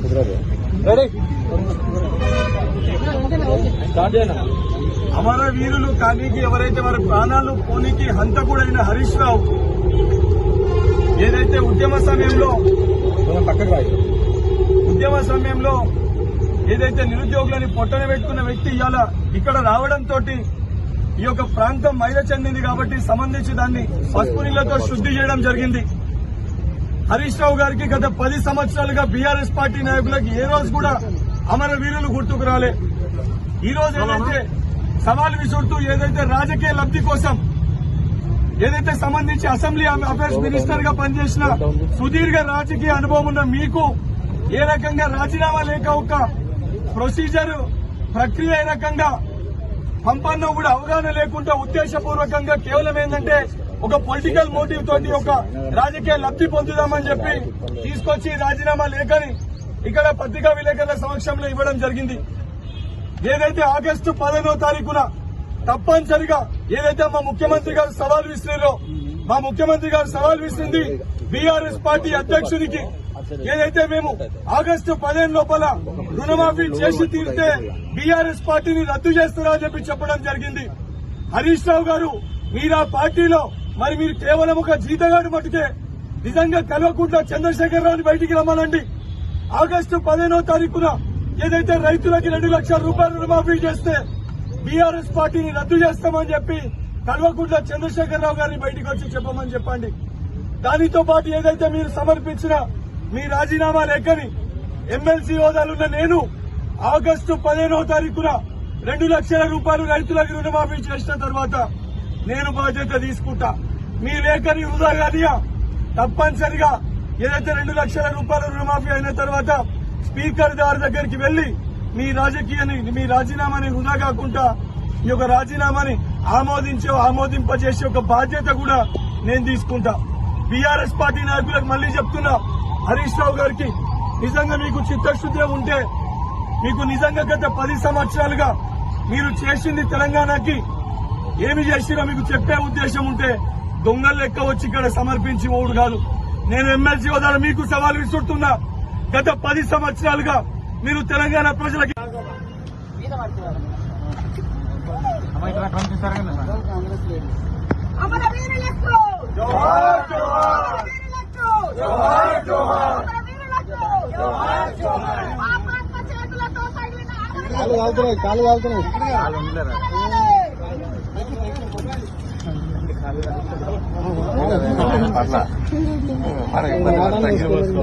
కుదరదు. Ready start చేయనా? అమర వీరులు కానీకి ఎవరైతే వారి ప్రాణాలు పోనీకి హంతకుడైన హరీష్ రావు ఏదైతే ఉద్యమ సమయంలో ఉద్యమ సమయంలో ఏదైతే నిరుద్యోగులని పొట్టన పెట్టుకున్న వ్యక్తి ఇవాళ ఇక్కడ రావడంతో ఈ యొక్క ప్రాంతం మైద చెందింది కాబట్టి సంబంధించి దాన్ని పసుపు నీళ్ళతో శుద్ధి చేయడం జరిగింది. హరీష్ రావు గారికి గత పది సంవత్సరాలుగా బీఆర్ఎస్ పార్టీ నాయకులకు ఏ రోజు కూడా అమర వీరులు గుర్తుకు రాలే. ఈ రోజు ఏదైతే సవాల్ విసురుతూ ఏదైతే రాజకీయ లబ్ధి కోసం ఏదైతే సంబంధించి అసెంబ్లీ అఫైర్స్ మినిస్టర్గా పనిచేసిన సుదీర్ఘ రాజకీయ అనుభవం ఉన్న మీకు ఏ రకంగా రాజీనామా లేక ఒక ప్రొసీజర్ ప్రక్రియ ఏ రకంగా పంపన్న కూడా అవగాహన లేకుండా ఉద్దేశపూర్వకంగా కేవలం ఏంటంటే ఒక పొలిటికల్ మోటివ్ తోటి ఒక రాజకీయ లబ్ధి పొందుదామని చెప్పి తీసుకొచ్చి రాజీనామా లేఖని ఇక్కడ పత్రికా విలేకరుల సమక్షంలో ఇవ్వడం జరిగింది. ఏదైతే ఆగస్టు పదహైదో తారీఖున తప్పనిసరిగా ఏదైతే మా ముఖ్యమంత్రి గారు సవాల్ విసిరారో మా ముఖ్యమంత్రి గారు సవాల్ విసిరింది బీఆర్ఎస్ పార్టీ అధ్యక్షుడికి ఏదైతే మేము ఆగస్టు పదిహేను లోపల రుణమాఫీ చేసి తీరితే బీఆర్ఎస్ పార్టీని రద్దు చేస్తారా అని చెప్పి చెప్పడం జరిగింది. హరీష్ రావు గారు మీరు ఆ పార్టీలో మరి మీరు కేవలం ఒక జీతగాడు మటుకే నిజంగా కల్వకుంట్ల చంద్రశేఖర్ రావుని బయటికి రమ్మనండి. ఆగస్టు పదిహేనో తారీఖున ఏదైతే రైతులకి రెండు లక్షల రూపాయలు రుణమాఫీ చేస్తే బీఆర్ఎస్ పార్టీని రద్దు చేస్తామని చెప్పి కల్వకుంట్ల చంద్రశేఖర్ రావు గారిని బయటికి వచ్చి చెప్పమని చెప్పండి. దానితో పాటు ఏదైతే మీరు సమర్పించిన మీ రాజీనామా లేఖని ఎమ్మెల్సీ హోదాలున్న నేను ఆగస్టు పదిహేనవ తారీఖున రెండు లక్షల రూపాయలు రైతులకు రుణమాఫీ చేసిన తర్వాత నేను బాధ్యత తీసుకుంటా. మీ లేఖని వృధా తప్పనిసరిగా ఏదైతే రెండు లక్షల రూపాయలు రుణమాఫీ అయిన తర్వాత స్పీకర్ గారి దగ్గరికి వెళ్ళి మీ రాజకీయాన్ని మీ రాజీనామాని వృధా కాకుండా ఈ యొక్క రాజీనామాని ఆమోదించే ఆమోదింపజేసే ఒక బాధ్యత కూడా నేను తీసుకుంటా. బీఆర్ఎస్ పార్టీ నాయకులకు మళ్ళీ చెప్తున్నా హరీష్ రావు గారికి నిజంగా మీకు చిత్తశుద్ధి ఉంటే మీకు నిజంగా గత పది సంవత్సరాలుగా మీరు చేసింది తెలంగాణకి ఏమి చేసినా మీకు చెప్పే ఉద్దేశం ఉంటే దొంగల లెక్క వచ్చి ఇక్కడ సమర్పించి ఓడు కాదు. నేను ఎమ్మెల్సీ హోదాలో మీకు సవాల్ విసురుతున్నా. గత పది సంవత్సరాలుగా మీరు తెలంగాణ ప్రజలకి అమర వీరులకు! జోహార్ జోహార్ వీరులకు జోహార్ జోహార్ అమర వీరులకు జోహార్ జోహార్ పాపాత్మ చేతులతో తగిలిన అమర కాలు కాలుతున్నాయి కాలు కాలుతున్నాయి వీరులకు.